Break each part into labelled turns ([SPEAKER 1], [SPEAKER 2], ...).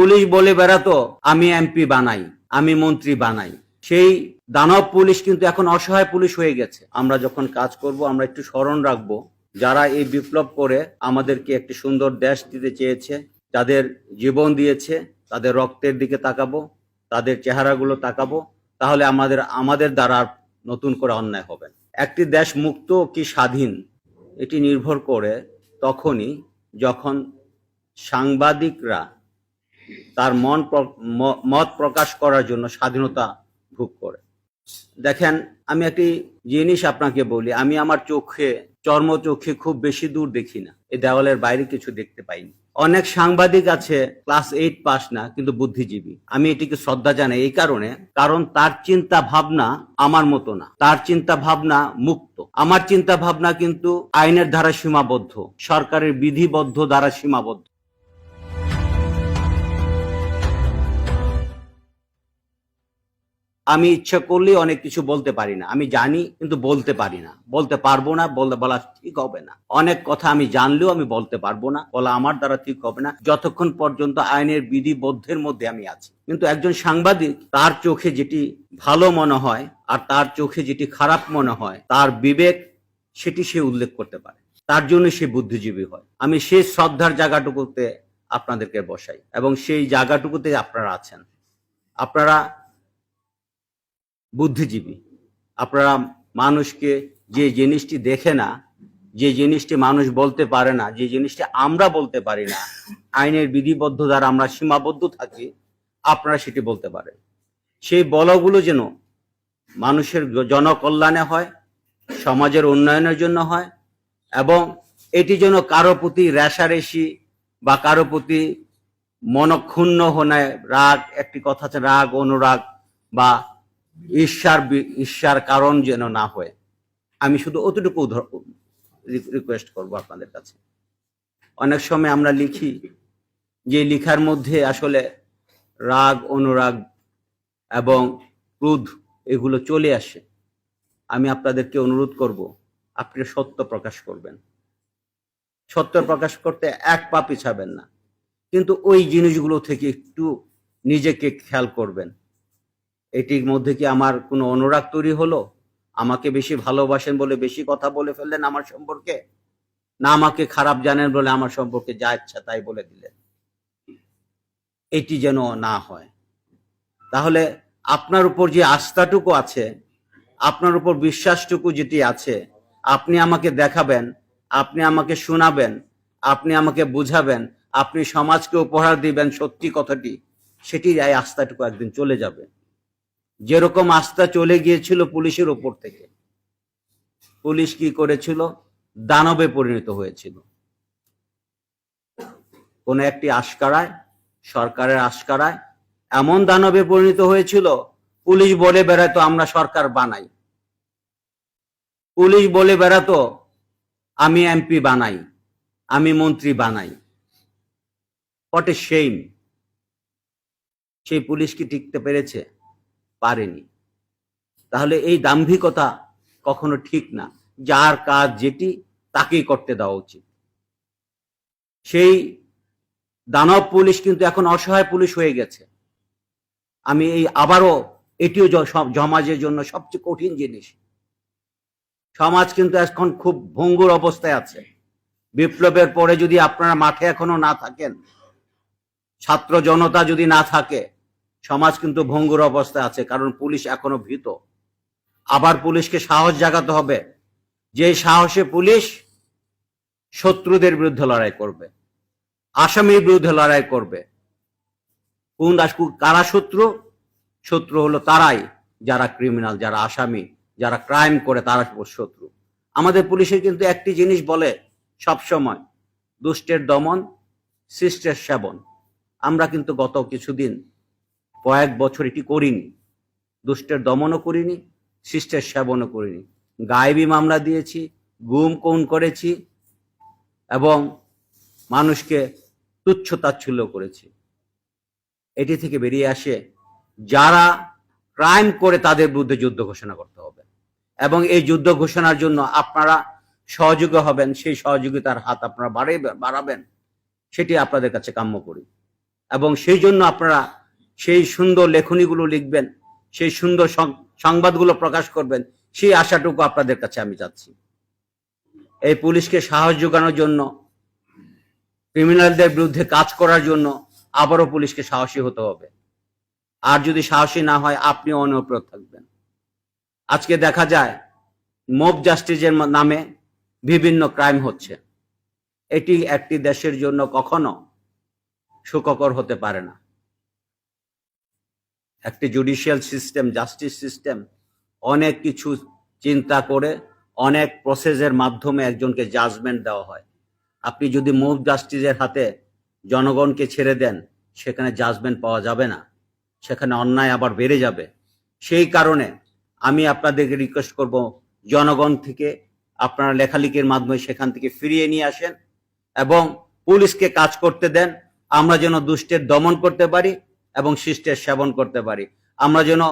[SPEAKER 1] Police বলে বেড়াতো, আমি এমপি বানাই, আমি মন্ত্রী বানাই। সেই দানব পুলিশ কিন্তু এখন অসহায় পুলিশ হয়ে গেছে। আমরা যখন কাজ করব, আমরা একটু স্মরণ রাখব, যারা এই বিপ্লব করে আমাদেরকে একটি সুন্দর দেশ দিতে চেয়েছে, যাদের জীবন দিয়েছে, তাদের রক্তের দিকে তাকাবো, তাদের চেহারাগুলো তাকাবো, তাহলে আমাদের আমাদের দ্বারা নতুন করে অন্যায় হবে একটি দেশ মুক্ত কি স্বাধীন, এটি নির্ভর করে তখনই যখন সাংবাদিকরা তার মন মত প্রকাশ করার জন্য স্বাধীনতা ভোগ করে। দেখেন, আমি একটি জিনিস আপনাকে বলি, আমি আমার চোখে, চর্ম চোখে খুব বেশি দূর দেখি না, এই দেওয়ালের বাইরে কিছু দেখতে পাইনি। অনেক সাংবাদিক আছে, ক্লাস এইট পাস না, কিন্তু বুদ্ধিজীবী। আমি এটিকে শ্রদ্ধা জানাই এই কারণে, কারণ তার চিন্তা ভাবনা আমার মতো না। তার চিন্তা ভাবনা মুক্ত। আমার চিন্তা ভাবনা কিন্তু আইনের দ্বারা সীমাবদ্ধ, সরকারের বিধিবদ্ধ দ্বারা সীমাবদ্ধ। আমি ইচ্ছা করলেই অনেক কিছু বলতে পারি না। আমি জানি, কিন্তু বলতে পারি না। বলতে পারব না, বলতে বলা ঠিক হবে না। অনেক কথা আমি জানলেও আমি বলতে পারব না, বলা আমার দ্বারা ঠিক হবে না। যতক্ষণ পর্যন্ত আইনের বিধিবদ্ধের মধ্যে আমি আছি। কিন্তু একজন সাংবাদিক, তার চোখে যেটি ভালো মনে হয় আর তার চোখে যেটি খারাপ মনে হয়, তার বিবেক, সেটি সে উল্লেখ করতে পারে। তার জন্য সে বুদ্ধিজীবী হয়। আমি সেই শ্রদ্ধার জায়গাটুকুতে আপনাদেরকে বসাই এবং সেই জায়গাটুকুতে আপনারা আছেন। আপনারা বুদ্ধিজীবী। আপনারা মানুষকে যে জিনিসটি দেখে না, যে জিনিসটি মানুষ বলতে পারে না, যে জিনিসটি আমরা বলতে পারি না, আইনের বিধিবদ্ধ দ্বারা আমরা সীমাবদ্ধ থাকি, আপনারা সেটি বলতে পারেন। সেই বলগুলো যেন মানুষের জনকল্যাণে হয়, সমাজের উন্নয়নের জন্য হয়, এবং এটি যেন কারও প্রতি রেশারেশি বা কারও প্রতি মনক্ষুণ্ণ হনে রাগ, একটি কথা আছে রাগ, অনুরাগ বা ঈর্ষার ঈর্ষার কারণ যেন না হয়। আমি শুধু অতটুকু রিকোয়েস্ট করব আপনাদের কাছে। অনেক সময় আমরা লিখি যে লেখার মধ্যে আসলে রাগ, অনুরাগ এবং ক্রোধ এগুলো চলে আসে। আমি আপনাদেরকে অনুরোধ করব, আপনি সত্য প্রকাশ করবেন। সত্য প্রকাশ করতে এক পা পিছাবেন না। কিন্তু ওই জিনিসগুলো থেকে একটু নিজেকে খেয়াল করবেন। এটির মধ্যে কি আমার কোনো অনুরাগ তৈরি হলো? আমাকে বেশি ভালোবাসেন বলে বেশি কথা বলে ফেললেন আমার সম্পর্কে? না আমাকে খারাপ জানেন বলে আমার সম্পর্কে যা ইচ্ছা তাই বলে দিলেন। এটি যেন না হয়। তাহলে আপনার উপর যে আস্থাটুকু আছে, আপনার উপর বিশ্বাসটুকু যেটি আছে, আপনি আমাকে দেখাবেন, আপনি আমাকে শোনাবেন, আপনি আমাকে বুঝাবেন, আপনি সমাজকে উপহার দিবেন সত্যি কথাটি সেটি এই আস্থাটুকু একদিন চলে যাবে। যেরকম আস্থা চলে গিয়েছিল পুলিশের ওপর থেকে। পুলিশ কি করেছিল? দানবে পরিণত হয়েছিল। কোন একটি আশকারায়, সরকারের আশকারায় এমন দানবে পরিণত হয়েছিল, পুলিশ বলে বেড়াতো, আমরা সরকার বানাই। পুলিশ বলে বেড়াতো, আমি এমপি বানাই, আমি মন্ত্রী বানাই। হোয়াট এ সেই পুলিশ কি টিকতে পেরেছে? পারেনি। তাহলে এই দাম্ভিকতা কখনো ঠিক না। যার কাজ যেটি, তাকেই করতে দেওয়া উচিত। সেই দানব পুলিশ কিন্তু এখন অসহায় পুলিশ হয়ে গেছে। আমি এই আবারও এটিও সমাজের জন্য সবচেয়ে কঠিন জিনিস। সমাজ কিন্তু এখন খুব ভঙ্গুর অবস্থায় আছে। বিপ্লবের পরে যদি আপনারা মাঠে এখনও না থাকেন, ছাত্র জনতা যদি না থাকে সমাজ কিন্তু ভঙ্গুর অবস্থায় আছে, কারণ পুলিশ এখনও ভীত। আবার পুলিশকে সাহস জাগাতে হবে। যে সাহসে পুলিশ শত্রুদের বিরুদ্ধে লড়াই করবে, আসামির বিরুদ্ধে লড়াই করবে। কোন কারা শত্রু? শত্রু হলো তারাই, যারা ক্রিমিনাল যারা আসামি, যারা ক্রাইম করে, তারা শত্রু। আমাদের পুলিশের কিন্তু একটি জিনিস বলে সব সময় দুষ্টের দমন শিষ্টের সেবন। আমরা কিন্তু গত কিছুদিন কয়েক বছর এটি করিনি। দুষ্টের দমনও করিনি, শিষ্টের সেবনও করিনি। গায়েবী মামলা দিয়েছি, গুম কোন করেছি এবং মানুষকে তুচ্ছ তাচ্ছল্য করেছি। এটি থেকে বেরিয়ে আসে যারা ক্রাইম করে তাদের বিরুদ্ধে যুদ্ধ ঘোষণা করতে হবে এবং এই যুদ্ধ ঘোষণার জন্য আপনারা সহযোগী হবেন, সেই সহযোগিতার হাত আপনারা বাড়াবেন, সেটি আপনাদের কাছে কাম্য করি। এবং সেই জন্য আপনারা সেই সুন্দর লেখনীগুলো লিখবেন, সেই সুন্দর সংবাদগুলো প্রকাশ করবেন, সেই আশাটুকু আপনাদের কাছে আমি চাচ্ছি। এই পুলিশকে সাহস যোগানোর জন্য, ক্রিমিনালদের বিরুদ্ধে কাজ করার জন্য আবারও পুলিশকে সাহসী হতে হবে। আর যদি সাহসী না হয় আপনি অনুপ্রত থাকবেন। আজকে দেখা যায়, মব জাস্টিসের নামে বিভিন্ন ক্রাইম হচ্ছে। এটি একটি দেশের জন্য কখনো সুখকর হতে পারে না। একটি জুডিশিয়াল সিস্টেম জাস্টিস সিস্টেম অনেক কিছু চিন্তা করে অনেক প্রসেসের মাধ্যমে একজনকে জাজমেন্ট দেওয়া হয়। আপনি যদি মুভ জাস্টিসের হাতে জনগণকে ছেড়ে দেন, সেখানে জাজমেন্ট পাওয়া যাবে না। সেখানে অন্যায় আবার বেড়ে যাবে। সেই কারণে আমি আপনাদেরকে রিকোয়েস্ট করব, জনগণ থেকে আপনারা লেখালেখির মাধ্যমে সেখান থেকে ফিরিয়ে নিয়ে আসেন এবং পুলিশকে কাজ করতে দেন। আমরা যেন দুষ্টের দমন করতে পারি এবং শিষ্টের সেবন করতে পারি। আমরা যেন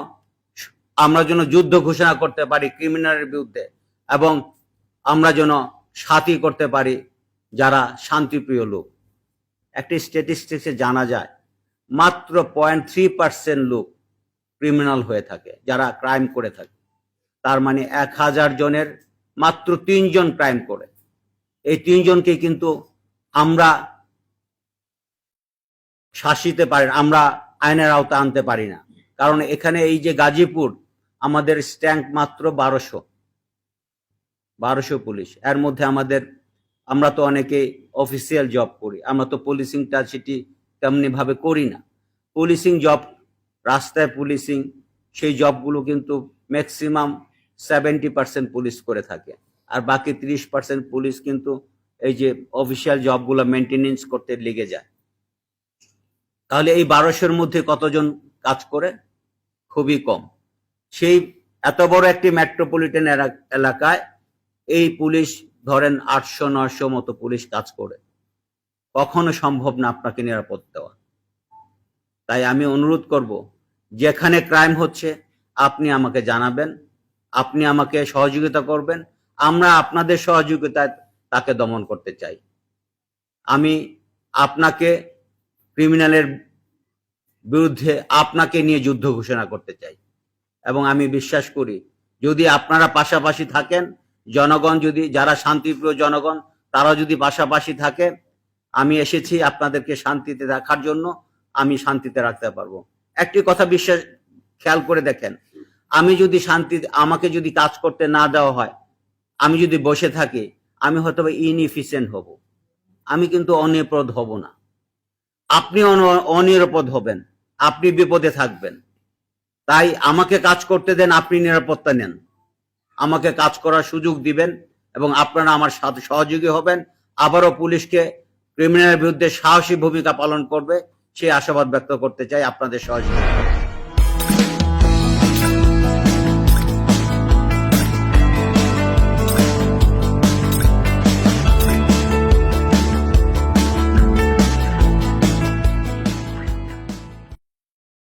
[SPEAKER 1] আমরা যেন যুদ্ধ ঘোষণা করতে পারি ক্রিমিনালের বিরুদ্ধে এবং আমরা যেন সাথী করতে পারি যারা শান্তিপ্রিয় লোক। একটি স্ট্যাটিস্টিক্সে জানা যায় মাত্র পয়েন্ট থ্রি পার্সেন্ট লোক ক্রিমিনাল হয়ে থাকে যারা ক্রাইম করে থাকে। তার মানে এক হাজার জনের মাত্র তিনজন ক্রাইম করে। এই তিনজনকে কিন্তু আমরা শাসিতে পারি না, আমরা আইনের আওতা আনতে পারি না। কারণ এখানে এই যে গাজীপুর, আমাদের স্ট্যাঙ্ক মাত্র বারোশো। বারোশো পুলিশ। এর মধ্যে আমাদের, আমরা তো অনেকে অফিসিয়াল জব করি। আমরা তো পুলিশিংটা সেটি তেমনি ভাবে করি না। পুলিশিং জব রাস্তায় পুলিশিং সেই জবগুলো কিন্তু ম্যাক্সিমাম সেভেন্টি পার্সেন্ট পুলিশ করে থাকে। আর বাকি ত্রিশ পার্সেন্ট পুলিশ কিন্তু এই যে অফিসিয়াল জবগুলো মেনটেনেন্স করতে লেগে যায়। তাহলে এই বারোশোর মধ্যে কতজন কাজ করে? খুবই কম। সেই এত বড় একটি মেট্রোপলিটন এলা- এলাকায় এই পুলিশ ধরেন আটশো, নয়শো মতো পুলিশ কাজ করে। কখনো সম্ভব না আপনাকে নিরাপদ দেওয়া। তাই আমি অনুরোধ করব, যেখানে ক্রাইম হচ্ছে, আপনি আমাকে জানাবেন, আপনি আমাকে সহযোগিতা করবেন, আমরা আপনাদের সহযোগিতায় তাকে দমন করতে চাই। আমি আপনাকে ক্রিমিনালের বিরুদ্ধে আপনাকে নিয়ে যুদ্ধ ঘোষণা করতে চাই। এবং আমি বিশ্বাস করি, যদি আপনারা পাশাপাশি থাকেন, জনগণ যদি, যারা শান্তিপ্রিয় জনগণ তারা যদি পাশাপাশি থাকে, আমি এসেছি আপনাদেরকে শান্তিতে রাখার জন্য, আমি শান্তিতে রাখতে পারব। একটি কথা বিশ্বাস, খেয়াল করে দেখেন, আমি যদি শান্তি, আমাকে যদি কাজ করতে না দেওয়া হয়, আমি যদি বসে থাকি, আমি হয়তো ইনএফিসিয়েন্ট হব। আমি কিন্তু অনিরাপদ হব না। আপনি অন- অনিরাপদ হবেন, আপনি বিপদে থাকবেন। তাই আমাকে কাজ করতে দেন, আপনি নিরাপত্তা নেন। আমাকে কাজ করার সুযোগ দিবেন এবং আপনারা আমার সাথে সহযোগী হবেন। আবারও পুলিশকে ক্রিমিনালের বিরুদ্ধে সাহসী ভূমিকা পালন করবে সেই আশাবাদ ব্যক্ত করতে চাই আপনাদের সহযোগিতা।